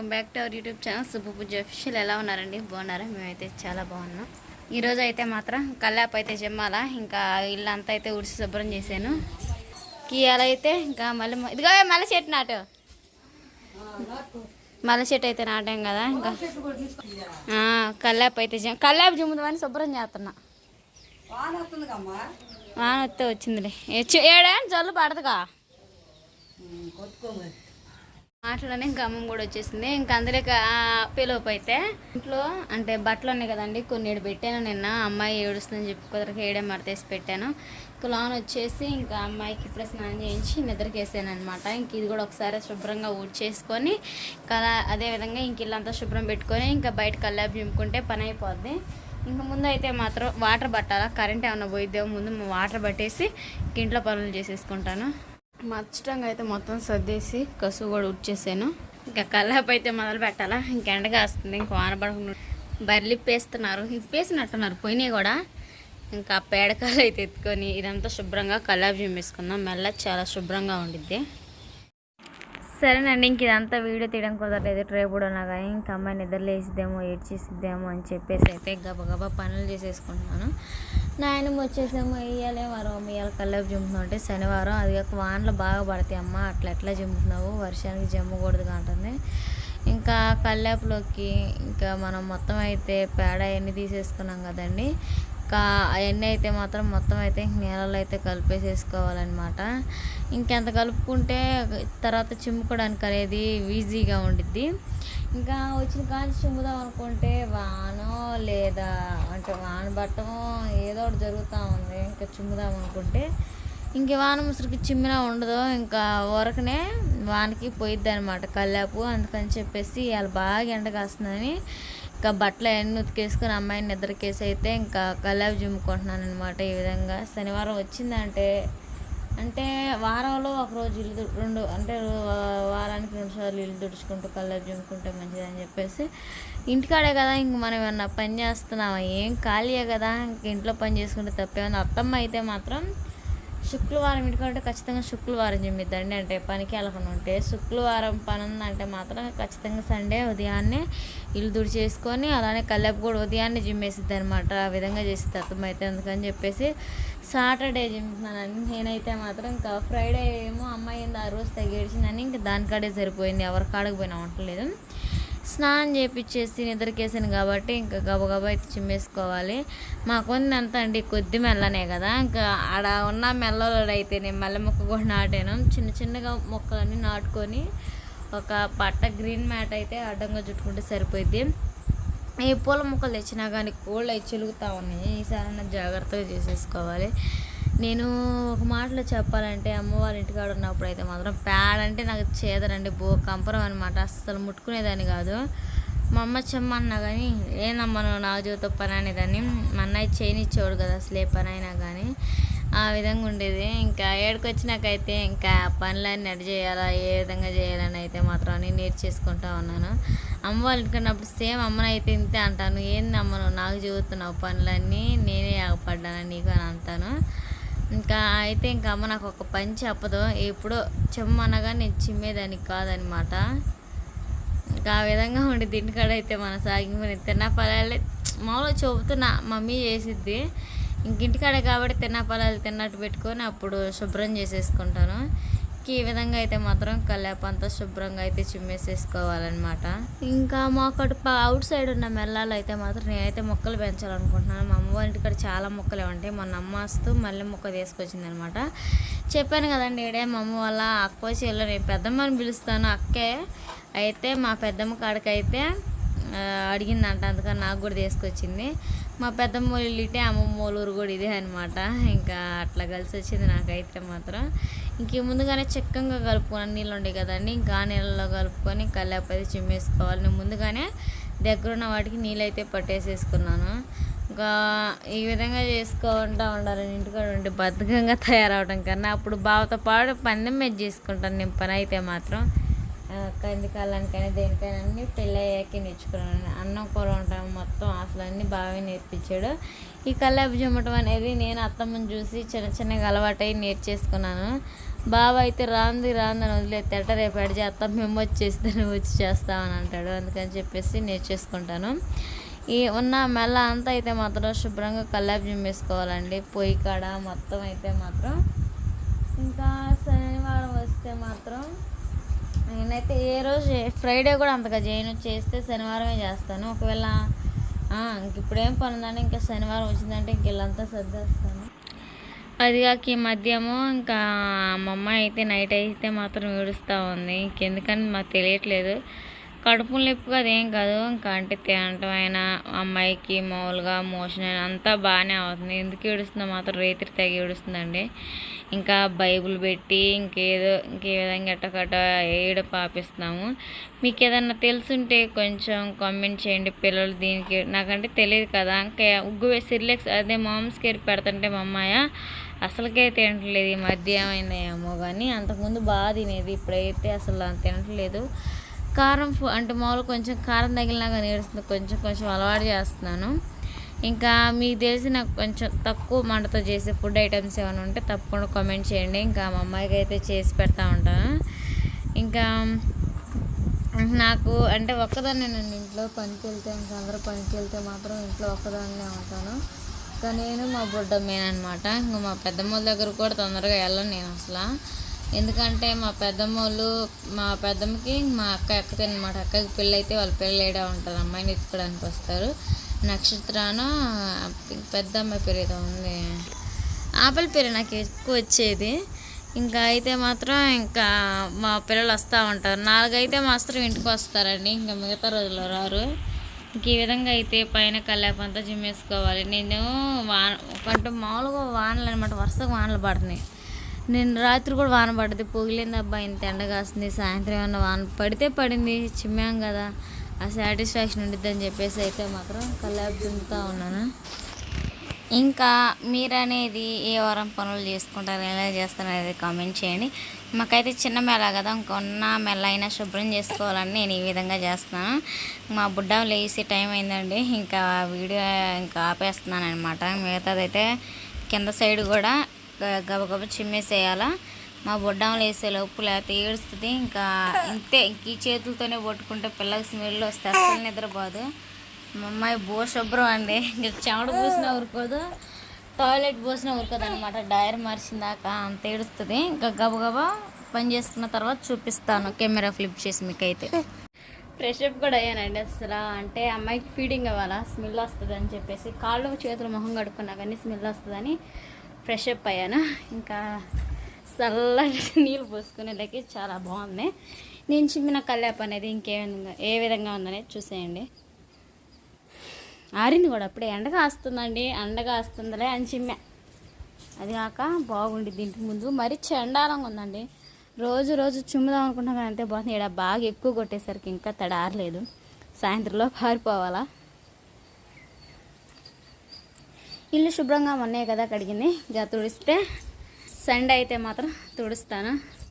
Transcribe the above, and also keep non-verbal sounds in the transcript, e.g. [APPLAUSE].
Welcome back to our YouTube channel. Subbu Pooja official ఎలా ఉన్నారండి? బాగున్నారా? మేమైతే చాలా బాగున్నాం. ఈరోజు అయితే మాత్రం కల్లాపు అయితే జమ్మాల. ఇంకా ఇల్లు అంతా అయితే ఉడిసి శుభ్రం చేశాను. కియాల అయితే ఇంకా మళ్ళీ ఇదిగో మళ్ళీ చెట్టు నాటు. మళ్ళీ చెట్టు అయితే నాటాం కదా. ఇంకా కల్లాపు అయితే జమ్ కల్లాపు జమ్ముదామని శుభ్రం చేస్తున్నా. వాన వస్తే వచ్చిందిలే. ఏడా? జల్లు పడదుగా. మాటలోనే గమం కూడా వచ్చేసింది. ఇంకా అందులో పిలుపు అయితే ఇంట్లో అంటే బట్టలు ఉన్నాయి కదండి కొన్ని ఏడు పెట్టాను నిన్న. అమ్మాయి ఏడుస్తుందని చెప్పి కుదరక ఏడే మరతేసి పెట్టాను. ఇంకా లోన్ వచ్చేసి ఇంకా అమ్మాయికి ఇప్పుడే స్నానం చేయించి నిద్రకేసాను అనమాట ఇంక ఇది కూడా ఒకసారి శుభ్రంగా ఊడ్చేసుకొని కలా అదేవిధంగా ఇంక ఇల్లంతా శుభ్రం పెట్టుకొని ఇంకా బయట కల్లాపు చింపుకుంటే పని అయిపోద్ది. ఇంకా ముందు అయితే మాత్రం వాటర్ పట్టాలా కరెంట్ ఏమైనా పోయిద్దేమో ముందు వాటర్ పట్టేసి ఇంట్లో పనులు చేసేసుకుంటాను. మచ్చటంగా అయితే మొత్తం సర్దేసి కసువు కూడా ఉడ్చేసాను. ఇంకా కల్లాపు అయితే మొదలు పెట్టాలా? ఇంకెండ కాస్తుంది ఇంక వాన పడకుండా బర్లి పేస్తున్నారు ఇప్పేసినట్టున్నారు పోయినాయి కూడా. ఇంకా పేడకాలు అయితే ఎత్తుకొని ఇదంతా శుభ్రంగా కల్లాపు జిమ్మేసుకుందాం మెల్ల చాలా శుభ్రంగా ఉండిద్ది. సరేనండి ఇంక ఇదంతా వీడియో తీయడం కుదరలేదు. ట్రే కూడా ఉన్నా కానీ ఇంకా అమ్మాయి నిద్ర లేసిద్దేమో ఏడ్చేసిద్దేమో అని చెప్పేసి అయితే గబగబా పనులు చేసేసుకుంటున్నాను. నాయనమ్మ వచ్చేసేమో వేయాలే వారం ఇవాళ కల్లాపు జిమ్ముతున్నావు అంటే శనివారం. అది కాక వానలు బాగా పడతాయి అమ్మ అట్లా ఎట్లా జిమ్ముతున్నావు వర్షానికి జమ్మకూడదు అంటుంది. ఇంకా కల్లాపులోకి ఇంకా మనం మొత్తం అయితే పేడ అవన్నీ తీసేసుకున్నాం కదండి. ఇంకా అవన్నీ అయితే మాత్రం మొత్తం అయితే నీళ్ళలో అయితే కలిపేసేసుకోవాలన్నమాట. ఇంకెంత కలుపుకుంటే తర్వాత చిమ్ముకోవడానికి అనేది ఈజీగా ఉండిద్ది. ఇంకా వచ్చిన కాంచి చిమ్ముదాం అనుకుంటే వానో లేదా అంటే వాన బట్టమో ఏదో ఒకటి జరుగుతూ ఉంది. ఇంకా చిమ్ముదాం అనుకుంటే ఇంక వాన ముసురుకి చిమ్మినా ఉండదు. ఇంకా ఊరకనే వానకి పోయిద్ది అనమాట కల్లాపు అందుకని చెప్పేసి ఇవాళ బాగా ఎండ కాస్తుందని ఇంకా బట్టలు అవన్నీ ఉతికేసుకుని అమ్మాయిని నిద్రకేసి అయితే ఇంకా కల్లాపు జిమ్ముకుంటున్నాను అనమాట ఈ విధంగా. శనివారం వచ్చిందంటే అంటే వారంలో ఒకరోజు ఇల్లు రెండు అంటే వారానికి రెండు సార్లు ఇల్లు తుడుచుకుంటూ కల్లాపు జిమ్ముకుంటే మంచిది అని చెప్పేసి ఇంటికాడే కదా ఇంక మనం ఏమన్నా పని చేస్తున్నామా? ఏం ఖాళీయే కదా ఇంక ఇంట్లో పని చేసుకుంటే తప్పేమన్నా అత్తమ్మ అయితే మాత్రం శుక్రవారం ఇంటికంటే ఖచ్చితంగా శుక్రవారం చెమ్మిద్దండి అంటే పనికి వెళ్ళకుండా ఉంటే. శుక్రవారం పని ఉందంటే మాత్రం ఖచ్చితంగా సండే ఉదయాన్నే ఇల్లు దుడి చేసుకొని అలానే కల్లాపు కూడా ఉదయాన్నే జిమ్మేసిద్ది అనమాట ఆ విధంగా చేసి అర్థం అయితే అందుకని చెప్పేసి సాటర్డే జిమ్ముతున్నాను నేనైతే మాత్రం ఇంకా ఫ్రైడే ఏమో అమ్మాయి ఆ రోజు తగ్గేడిచిందని ఇంకా దానికాడే సరిపోయింది. ఎవరి కాడకు పోయినా ఉండలేదు స్నానం చేపించేసి నిద్రకేసాను కాబట్టి ఇంకా గబగబా అయితే చిమ్మేసుకోవాలి. మాకుంది ఎంత అండి కొద్ది మెల్లనే కదా. ఇంకా ఆడ ఉన్న మెల్లలో అయితే నేను మెల్ల మొక్క కూడా నాటాను. చిన్న చిన్నగా మొక్కలన్నీ నాటుకొని ఒక పట్ట గ్రీన్ మ్యాట్ అయితే అడ్డంగా చుట్టుకుంటే సరిపోద్ది ఈ పూల మొక్కలు తెచ్చినా కానీ కోళ్ళు అవి చిలుగుతూ ఉన్నాయి. ఈసారి జాగ్రత్తగా చేసేసుకోవాలి. నేను ఒక మాటలో చెప్పాలంటే అమ్మవారి ఇంటికాడ ఉన్నప్పుడు అయితే మాత్రం ప్యాడ్ అంటే నాకు చేదరండి బో కంపరం అనమాట అస్సలు ముట్టుకునేదాన్ని కాదు. మా అమ్మ చెమ్మన్నా కానీ ఏందమ్మా నువ్వు నా జీవిత పని అనేదాన్ని? మా అన్నయ్య చేయనిచ్చేవాడు కదా అసలు ఏ పని అయినా కానీ ఆ విధంగా ఉండేది. ఇంకా ఏడుకొచ్చినాకైతే ఇంకా పనులన్నీ ఎడ చేయాలా ఏ విధంగా చేయాలని అయితే మాత్రం అని నేర్చేసుకుంటా ఉన్నాను. అమ్మ వాళ్ళ ఇంటికన్నప్పుడు సేమ్ అమ్మనైతే ఇంతే అంటాను. ఏంది అమ్మను నాకు చెబుతున్నావు పనులన్నీ నేనే ఆగపడ్డాను నీకు అని అంటాను. ఇంకా అయితే ఇంకా అమ్మ నాకు ఒక పని చెప్పదు. ఎప్పుడో చెమ్మనగా నేను చిమ్మేదానికి కాదనమాట. ఇంకా ఆ విధంగా ఉండి ఇంటికాడ అయితే మన సాగింపుని తిన్న పొలాలే మామూలుగా చెబుతున్నా మమ్మీ చేసిద్ది. ఇంకింటికాడే కాబట్టి తిన్న పలాలు తిన్నట్టు పెట్టుకొని అప్పుడు శుభ్రం చేసేసుకుంటాను. ఈ విధంగా అయితే మాత్రం కల్లాపు శుభ్రంగా అయితే చిమ్మేసేసుకోవాలన్నమాట. ఇంకా మాకు అవుట్ సైడ్ ఉన్న మెల్లాలు అయితే మాత్రం నేనైతే మొక్కలు పెంచాలనుకుంటున్నాను. మా అమ్మ వాళ్ళ ఇంటికాడ చాలా మొక్కలే ఉంటాయి మొన్న అమ్మ వస్తూ మళ్ళీ మొక్క తీసుకొచ్చింది అనమాట చెప్పాను కదండి ఈడే మా అమ్మ వాళ్ళ అక్క చెల్లె నేను పెద్దమ్మని పిలుస్తాను అక్కే. అయితే మా పెద్దమ్మ కాడికైతే అడిగిందంట. అందుకని నాకు కూడా తీసుకొచ్చింది. మా పెద్దమ్మ వాళ్ళ ఇటే అమ్మమ్మ ఊరు కూడా ఇదే అనమాట ఇంకా అట్లా కలిసి వచ్చింది నాకైతే మాత్రం. ఇంక ముందుగానే చక్కగా కలుపుకున్నాను నీళ్ళు ఉండే కదండి. ఇంకా ఆ నీళ్ళలో కలుపుకొని కల్లాపది చిమ్మేసుకోవాలి. నేను ముందుగానే దగ్గరున్న వాటికి నీళ్ళైతే పట్టేసేసుకున్నాను. ఇంకా ఈ విధంగా చేసుకుంటూ ఉండాలని ఇంటికాడ ఉండి బద్ధకంగా తయారవడం కన్నా అప్పుడు బావతో పాటు పందెం మీద చేసుకుంటాను నేను పని అయితే మాత్రం. ఆ, కంది కాలానికైనా దేనికైనా అన్ని పెళ్ళి అయ్యాకే నేర్చుకున్నాను. అన్నం కూర ఉంటాం మొత్తం అసలు అన్ని బాగా నేర్పించాడు. ఈ కల్లాపు చుమ్మటం అనేది నేను అత్తమ్మని చూసి చిన్న చిన్నగా అలవాటై నేర్చేసుకున్నాను. బావ అయితే రాంది రాందని వదిలేస్తాట రేపు ఎడ చేస్తా మేము వచ్చేస్తే వచ్చి చేస్తామని అంటాడు. అందుకని చెప్పేసి నేర్చేసుకుంటాను. ఈ ఉన్న మెల్ల అంతా అయితే మాత్రం శుభ్రంగా కల్లాపు జిమ్మేసుకోవాలండి పొయ్యి కాడ మొత్తం అయితే మాత్రం. ఇంకా శనివారం వస్తే మాత్రం నేనైతే ఏ రోజు ఫ్రైడే కూడా అంతగా చేయను. చేస్తే శనివారమే చేస్తాను. ఒకవేళ ఇంక ఇప్పుడేం పని ఉందని ఇంకా శనివారం వచ్చిందంటే ఇంక ఇల్లంతా సర్దేస్తాను. అది కాక ఈ మధ్యము ఇంకా మా అమ్మాయి అయితే నైట్ అయితే మాత్రం ఏడుస్తూ ఉంది. ఇంకెందుకని మాకు తెలియట్లేదు. కడుపు నొప్పి అదేం కాదు. ఇంకా అంటే తినటం అయినా అమ్మాయికి మామూలుగా మోషన్ అయినా అంతా బాగానే అవుతుంది. ఎందుకు ఏడుస్తుందో మాత్రం రేతిరి తెగ ఏడుస్తుందండి. ఇంకా బైబిల్ పెట్టి ఇంకేదో ఇంకే విధంగా ఎట్టకట్ట ఏడ పాపిస్తున్నాము. మీకు ఏదన్నా తెలుసుంటే కొంచెం కామెంట్ చేయండి. పిల్లలు దీనికి నాకంటే తెలియదు కదా. ఇంకా ఉగ్గు సిర్లెక్స్ అదే మామ్స్ కేర్ పెడుతుంటే మా అమ్మాయ అసలుకే తినట్లేదు ఈ మధ్య ఏమైందేమో ఏమో కానీ అంతకుముందు బాగా తినేది ఇప్పుడైతే అసలు తినట్లేదు. కారం అంటే మామూలు కొంచెం కారం తగిలినా కానీ ఏడుస్తుంది కొంచెం కొంచెం అలవాటు చేస్తున్నాను. ఇంకా మీకు తెలిసి నాకు కొంచెం తక్కువ మంటతో చేసే ఫుడ్ ఐటమ్స్ ఏమైనా ఉంటే తప్పకుండా కామెంట్ చేయండి. ఇంకా మా అమ్మాయికి అయితే చేసి పెడతా ఉంటాను. ఇంకా నాకు అంటే ఒక్కదాన్నే నేను ఇంట్లో పనికి వెళ్తే ఇంకా అందరూ పనికి వెళ్తే మాత్రం ఇంట్లో ఒక్కదాన్నే ఉంటాను. ఇంకా నేను మా బుడ్డ అనమాట ఇంకా మా పెద్దమ్మల దగ్గర కూడా తొందరగా వెళ్ళను నేను అసలు. ఎందుకంటే మా పెద్దమ్మోళ్ళు మా పెద్దమ్మకి మా అక్క ఎక్కతే అనమాట అక్కకి పెళ్ళి అయితే వాళ్ళ పెళ్ళి ఏడా ఉంటుంది. అమ్మాయిని ఎత్తుకోవడానికి వస్తారు. నక్షత్రాన పెద్ద అమ్మాయి పేరు ఏదో ఉంది. ఆపల పేరు నాకు ఎక్కువ వచ్చేది. ఇంకా అయితే మాత్రం ఇంకా మా పిల్లలు వస్తూ ఉంటారు. నాలుగైతే మాత్రం ఇంటికి వస్తారండి. ఇంకా మిగతా రోజుల్లో రారు. ఇంక ఈ విధంగా అయితే పైన కల్లాపంతా జిమ్మేసుకోవాలి. నేను వాన అంటే మామూలుగా వానలు అనమాట వరుసగా వానలు పడుతున్నాయి. నేను రాత్రి కూడా వాన పడ్డది. పొగిలింది అబ్బా ఇంత ఎండ కాస్తుంది. సాయంత్రం ఏమన్నా వాన పడితే పడింది చిమ్మాం కదా. ఆ సాటిస్ఫాక్షన్ ఉండిద్దని చెప్పేసి అయితే మాత్రం కల్లాపు జిమ్ముతూ ఉన్నాను. ఇంకా మీరు అనేది ఏ వారం పనులు చేసుకుంటారు ఎలా చేస్తారు అనేది కామెంట్ చేయండి. మాకైతే చిన్న మెల కదా ఇంకొన్న మెల్ల అయినా శుభ్రం చేసుకోవాలని నేను ఈ విధంగా చేస్తున్నాను. మా బుడ్డ లేసి టైం అయిందండి ఇంకా వీడియో ఇంకా ఆపేస్తున్నాను అనమాట మిగతాదైతే కింద సైడ్ కూడా గబగబ చిమ్మేసేయాలా? మా బొడ్డాములు లేసే లోపు లేకపోతే ఏడుస్తుంది. ఇంకా ఇంతే ఇంక ఈ చేతులతోనే పట్టుకుంటే పిల్లకి స్మెల్ వస్తే అసలు నిద్రపోదు. మా అమ్మాయి భూశుభ్రం శుభ్రం అండి ఇంకా చెమట పూసినా ఊరుకోదు. టాయిలెట్ పోసినా ఊరుకోదు అనమాట డైర్ మార్చిందాక అంత ఏడుస్తుంది. ఇంకా గబగబా పని చేసుకున్న తర్వాత చూపిస్తాను. కెమెరా ఫ్లిప్ చేసి మీకైతే. ఫ్రెష్ అప్ కూడా అయ్యానండి అసలు అంటే అమ్మాయికి ఫీడింగ్ అవ్వాలా? స్మెల్ వస్తుంది అని చెప్పేసి. కాళ్ళు చేతులు మొహం కడుక్కున్నా కానీ స్మెల్ వస్తుందని ఫ్రెష్ అప్ అయ్యాను? ఇంకా చల్లటి [LAUGHS] నీళ్ళు పోసుకునేలకి చాలా బాగుంది. నేను చిమ్మిన కల్లాపు అనేది ఇంకే విధంగా ఏ విధంగా ఉందనేది చూసేయండి. ఆరింది కూడా అప్పుడే ఎండగా వస్తుందండి ఎండగా వస్తుందిలే అని చిమ్మ. అది కాక బాగుండి దీనికి ముందు. మరీ చండాలంగా ఉందండి. రోజు రోజు చుమ్ముదాం అనుకుంటున్నా కానీ అంతే బాగుంది. ఇక్కడ బాగా ఎక్కువ కొట్టేసరికి ఇంకా తడ ఆరలేదు సాయంత్రంలో పారిపోవాలా? ఇల్లు శుభ్రంగా మొన్నే కదా కడిగింది. ఇక తుడిస్తే సండే అయితే మాత్రం తుడుస్తాను.